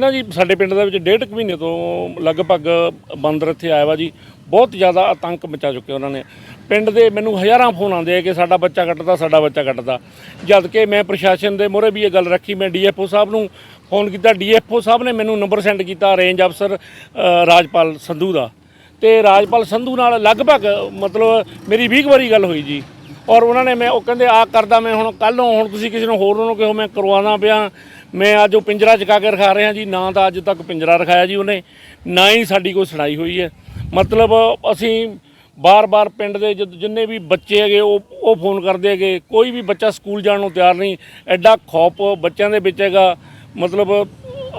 ਨਾ ਜੀ, ਸਾਡੇ ਪਿੰਡ ਦੇ ਵਿੱਚ ਡੇਢ ਕੁ ਮਹੀਨੇ ਤੋਂ ਲਗਭਗ ਬਾਂਦਰ ਇੱਥੇ ਆਇਆ ਵਾ ਜੀ। ਬਹੁਤ ਜ਼ਿਆਦਾ ਆਤੰਕ ਮਚਾ ਚੁੱਕੇ ਉਹਨਾਂ ਨੇ। ਪਿੰਡ ਦੇ ਮੈਨੂੰ ਹਜ਼ਾਰਾਂ ਫੋਨ ਆਉਂਦੇ ਆ ਕਿ ਸਾਡਾ ਬੱਚਾ ਕੱਟਦਾ, ਸਾਡਾ ਬੱਚਾ ਕੱਟਦਾ। ਜਦ ਕਿ ਮੈਂ ਪ੍ਰਸ਼ਾਸਨ ਦੇ ਮੂਹਰੇ ਵੀ ਇਹ ਗੱਲ ਰੱਖੀ, ਮੈਂ ਡੀਐਫਓ ਸਾਹਿਬ ਨੂੰ ਫੋਨ ਕੀਤਾ। ਡੀਐਫਓ ਸਾਹਿਬ ਨੇ ਮੈਨੂੰ ਨੰਬਰ ਸੈਂਡ ਕੀਤਾ ਰੇਂਜ ਅਫਸਰ ਰਾਜਪਾਲ ਸੰਧੂ ਦਾ। ਤੇ ਰਾਜਪਾਲ ਸੰਧੂ ਨਾਲ ਲਗਭਗ ਮਤਲਬ ਮੇਰੀ 20 ਕੁ ਵਾਰੀ ਗੱਲ ਹੋਈ ਜੀ। ਔਰ ਉਹਨਾਂ ਨੇ ਮੈਂ ਉਹ ਕਹਿੰਦੇ ਆ ਕਰਦਾ ਮੈਂ ਹੁਣ ਕੱਲ ਨੂੰ ਹੁਣ ਤੁਸੀਂ ਕਿਸੇ ਨੂੰ ਹੋਰ ਨੂੰ ਕਿਹੋ, ਮੈਂ ਕਰਵਾਉਣਾ ਪਿਆ। ਮੈਂ ਅੱਜ ਉਹ ਪਿੰਜਰਾ ਚਕਾ ਕੇ ਰਖਾ ਰਿਹਾ ਜੀ, ਨਾ ਤਾਂ ਅੱਜ ਤੱਕ ਪਿੰਜਰਾ ਰਖਾਇਆ ਜੀ ਉਹਨੇ, ਨਾ ਹੀ ਸਾਡੀ ਕੋਈ ਸੁਣਾਈ ਹੋਈ ਹੈ। ਮਤਲਬ ਅਸੀਂ ਬਾਰ-ਬਾਰ ਪਿੰਡ ਦੇ ਜਦ ਜਿੰਨੇ ਵੀ ਬੱਚੇ ਹੈਗੇ, ਉਹ ਉਹ ਫੋਨ ਕਰਦੇ ਹੈਗੇ, ਕੋਈ ਵੀ ਬੱਚਾ ਸਕੂਲ ਜਾਣ ਨੂੰ ਤਿਆਰ ਨਹੀਂ, ਐਡਾ ਖੌਫ ਬੱਚਿਆਂ ਦੇ ਵਿੱਚ ਹੈਗਾ। ਮਤਲਬ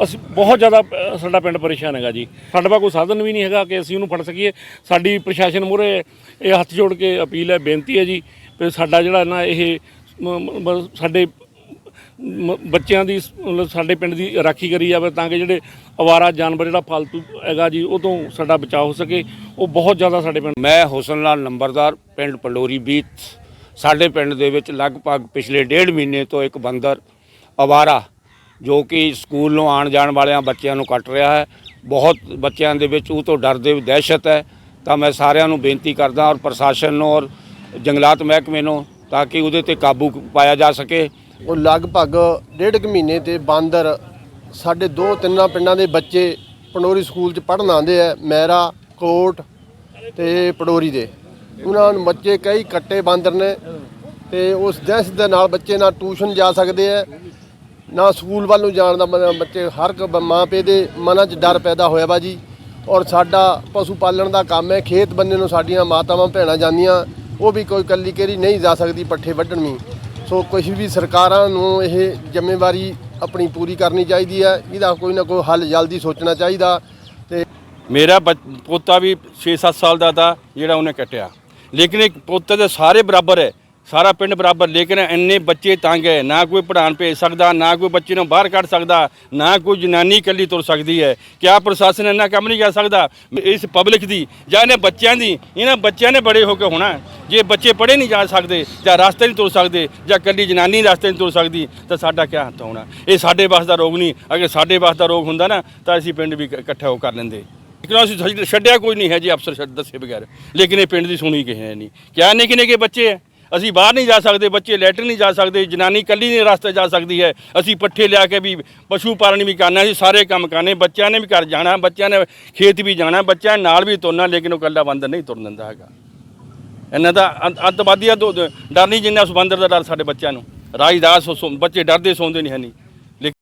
ਅਸੀਂ ਬਹੁਤ ਜ਼ਿਆਦਾ ਸਾਡਾ ਪਿੰਡ ਪਰੇਸ਼ਾਨ ਹੈਗਾ ਜੀ। ਸਾਡੇ ਕੋਲ ਕੋਈ ਸਾਧਨ ਵੀ ਨਹੀਂ ਹੈਗਾ ਕਿ ਅਸੀਂ ਉਹਨੂੰ ਫੜ ਸਕੀਏ। ਸਾਡੀ ਪ੍ਰਸ਼ਾਸਨ ਮੂਹਰੇ ਇਹ ਹੱਥ ਜੋੜ ਕੇ ਅਪੀਲ ਹੈ, ਬੇਨਤੀ ਹੈ ਜੀ ਵੀ ਸਾਡਾ ਜਿਹੜਾ ਨਾ ਇਹ ਸਾਡੇ ਬੱਚਿਆਂ ਦੀ ਮਤਲਬ ਸਾਡੇ ਪਿੰਡ ਦੀ ਰਾਖੀ ਕਰੀ ਜਾਵੇ ਤਾਂ ਕਿ ਜਿਹੜੇ ਅਵਾਰਾ ਜਾਨਵਰ ਜਿਹੜਾ ਫालतू ਹੈਗਾ ਜੀ, ਉਹ ਤੋਂ ਸਾਡਾ ਬਚਾਅ ਹੋ ਸਕੇ। ਉਹ ਬਹੁਤ ਜ਼ਿਆਦਾ ਸਾਡੇ ਪਿੰਡ ਮੈਂ ਹੁਸਨ ਲਾਲ ਨੰਬਰਦਾਰ, ਪਿੰਡ ਪੰਡੋਰੀ ਬੀਤ। ਸਾਡੇ ਪਿੰਡ ਦੇ ਵਿੱਚ ਲਗਭਗ ਪਿਛਲੇ ਡੇਢ ਮਹੀਨੇ ਤੋਂ ਇੱਕ ਬੰਦਰ ਅਵਾਰਾ, ਜੋ ਕਿ ਸਕੂਲ ਨੂੰ ਆਉਣ ਜਾਣ ਵਾਲਿਆਂ ਬੱਚਿਆਂ ਨੂੰ ਕੱਟ ਰਿਹਾ ਹੈ। ਬਹੁਤ ਬੱਚਿਆਂ ਦੇ ਵਿੱਚ ਉਹ ਤੋਂ ਡਰਦੇ, ਦਹਿਸ਼ਤ ਹੈ। ਤਾਂ ਮੈਂ ਸਾਰਿਆਂ ਨੂੰ ਬੇਨਤੀ ਕਰਦਾ ਔਰ ਪ੍ਰਸ਼ਾਸਨ ਨੂੰ ਔਰ ਜੰਗਲਾਤ ਮਹਿਕਮੇ ਨੂੰ ਤਾਂ ਕਿ ਉਹਦੇ ਤੇ ਕਾਬੂ ਪਾਇਆ ਜਾ ਸਕੇ। ਉਹ ਲਗਭਗ ਡੇਢ ਕੁ ਮਹੀਨੇ ਤੇ ਬਾਂਦਰ ਸਾਡੇ ਦੋ ਤਿੰਨਾਂ ਪਿੰਡਾਂ ਦੇ ਬੱਚੇ ਪੰਡੋਰੀ ਸਕੂਲ 'ਚ ਪੜ੍ਹਨ ਆਉਂਦੇ ਆ, ਮੈਰਾ, ਕੋਟ ਤੇ ਪਡੋਰੀ ਦੇ। ਉਹਨਾਂ ਨੂੰ ਬੱਚੇ ਕਈ ਕੱਟੇ ਬਾਂਦਰ ਨੇ ਤੇ ਉਸ ਦਹਿਸ਼ਤ ਦੇ ਨਾਲ ਬੱਚੇ ਨਾ ਟਿਊਸ਼ਨ ਜਾ ਸਕਦੇ ਆ, ਨਾ ਸਕੂਲ ਵੱਲ ਨੂੰ ਜਾਣ ਦਾ ਬੱਚੇ ਹਰ ਇੱਕ ਮਾਂ ਪਿਓ ਦੇ ਮਨਾਂ 'ਚ ਡਰ ਪੈਦਾ ਹੋਇਆ ਵਾ ਜੀ। ਔਰ ਸਾਡਾ ਪਸ਼ੂ ਪਾਲਣ ਦਾ ਕੰਮ ਹੈ, ਖੇਤ ਬੰਨੇ ਨੂੰ ਸਾਡੀਆਂ ਮਾਤਾਵਾਂ ਭੈਣਾਂ ਜਾਂਦੀਆਂ ਉਹ ਵੀ ਕੋਈ ਕੱਲੀ ਕੇਰੀ ਨਹੀਂ ਜਾ ਸਕਦੀ ਪੱਠੇ ਵੱਢਣ ਵੀ ਸੋ ਕੁਝ ਵੀ ਸਰਕਾਰਾਂ ਨੂੰ ਇਹ ਜ਼ਿੰਮੇਵਾਰੀ ਆਪਣੀ ਪੂਰੀ ਕਰਨੀ ਚਾਹੀਦੀ ਹੈ। ਇਹਦਾ ਕੋਈ ਨਾ ਕੋਈ ਹੱਲ ਜਲਦੀ ਸੋਚਣਾ ਚਾਹੀਦਾ ਤੇ ਮੇਰਾ ਬੱਚ- ਪੋਤਾ ਵੀ 6-7 ਸਾਲ ਦਾ ਤਾਂ ਜਿਹੜਾ ਉਹਨੇ ਕੱਟਿਆ। ਲੇਕਿਨ ਇੱਕ ਪੋਤੇ ਦੇ ਸਾਰੇ ਬਰਾਬਰ ਹੈ। ਸਾਰਾ ਪਿੰਡ ਬਰਾਬਰ। ਲੇਕਿਨ ਇੰਨੇ ਬੱਚੇ ਤੰਗ ਹੈ। ਨਾ ਕੋਈ ਪੜ੍ਹਾਉਣ ਭੇਜ ਸਕਦਾ, ਨਾ ਕੋਈ ਬੱਚੇ ਨੂੰ ਬਾਹਰ ਕੱਢ ਸਕਦਾ, ਨਾ ਕੋਈ ਜਨਾਨੀ ਇਕੱਲੀ ਤੁਰ ਸਕਦੀ ਹੈ। ਕਿਆ ਪ੍ਰਸ਼ਾਸਨ ਇੰਨਾ ਕੰਮ ਨਹੀਂ ਕਰ ਸਕਦਾ? ਇਸ ਪਬਲਿਕ ਦੀ ਜਾਂ ਇਹਨਾਂ ਬੱਚਿਆਂ ਦੀ, ਇਹਨਾਂ ਬੱਚਿਆਂ ਨੇ ਬੜੇ ਹੋ ਕੇ ਹੋਣਾ। ਜੇ ਬੱਚੇ ਪੜ੍ਹੇ ਨਹੀਂ ਜਾ ਸਕਦੇ ਜਾਂ ਰਸਤੇ ਨਹੀਂ ਤੁਰ ਸਕਦੇ ਜਾਂ ਇਕੱਲੀ ਜਨਾਨੀ ਰਸਤੇ ਨਹੀਂ ਤੁਰ ਸਕਦੀ, ਤਾਂ ਸਾਡਾ ਕਿਆ ਹੱਥ ਹੋਣਾ ਇਹ ਸਾਡੇ ਵਾਸ ਦਾ ਰੋਗ ਨਹੀਂ। ਅਗਰ ਸਾਡੇ ਵਾਸ ਦਾ ਰੋਗ ਹੁੰਦਾ ਨਾ, ਤਾਂ ਅਸੀਂ ਪਿੰਡ ਵੀ ਇਕੱਠਾ ਹੋ ਕਰ ਲੈਂਦੇ। ਲੇਕਿਨ ਅਸੀਂ ਛੱਡ- ਛੱਡਿਆ ਕੋਈ ਨਹੀਂ ਹੈ ਜੀ, ਅਫਸਰ ਛੱਡ ਦੱਸੇ ਬਗੈਰ। ਲੇਕਿਨ ਇਹ ਪਿੰਡ ਦੀ ਸੁਣੀ ਕਿਸੇ ਨੇ ਨਹੀਂ। ਕਿਆ ਨਿੱਕੇ ਨਿੱਕੇ ਬੱਚੇ ਹੈ? ਅਸੀਂ ਬਾਹਰ ਨਹੀਂ ਜਾ ਸਕਦੇ, ਬੱਚੇ ਲੈਟਰ ਨਹੀਂ ਜਾ ਸਕਦੇ, ਜਨਾਨੀ ਕੱਲੀ ਨਹੀਂ ਰਸਤੇ ਜਾ ਸਕਦੀ ਹੈ। ਅਸੀਂ ਪੱਠੇ ਲਿਆ ਕੇ ਵੀ ਪਸ਼ੂ ਪਾਲਣ ਵੀ ਕਰਨਾ, ਅਸੀਂ ਸਾਰੇ ਕੰਮ ਕਰਨੇ। ਬੱਚਿਆਂ ਨੇ ਵੀ ਘਰ ਜਾਣਾ, ਬੱਚਿਆਂ ਨੇ ਖੇਤ ਵੀ ਜਾਣਾ, ਬੱਚਿਆਂ ਨਾਲ ਵੀ ਤੁਰਨਾ, ਲੇਕਿਨ ਉਹ ਕੱਲਾ ਬੰਦਰ ਨਹੀਂ ਤੁਰਨ ਦਿੰਦਾ ਹੈਗਾ। ਇਹਨਾਂ ਦਾ ਅੰਤ- ਅੱਤਵਾਦੀਆਂ ਤੋਂ ਡਰ ਨਹੀਂ ਜਿੰਨਾ ਸੁਬੰਦਰ ਦਾ ਡਰ ਸਾਡੇ ਬੱਚਿਆਂ ਨੂੰ। ਰਾਜਦਾਸ ਬੱਚੇ ਡਰਦੇ ਸੌਂਦੇ ਨਹੀਂ ਹੈ ਨਹੀਂ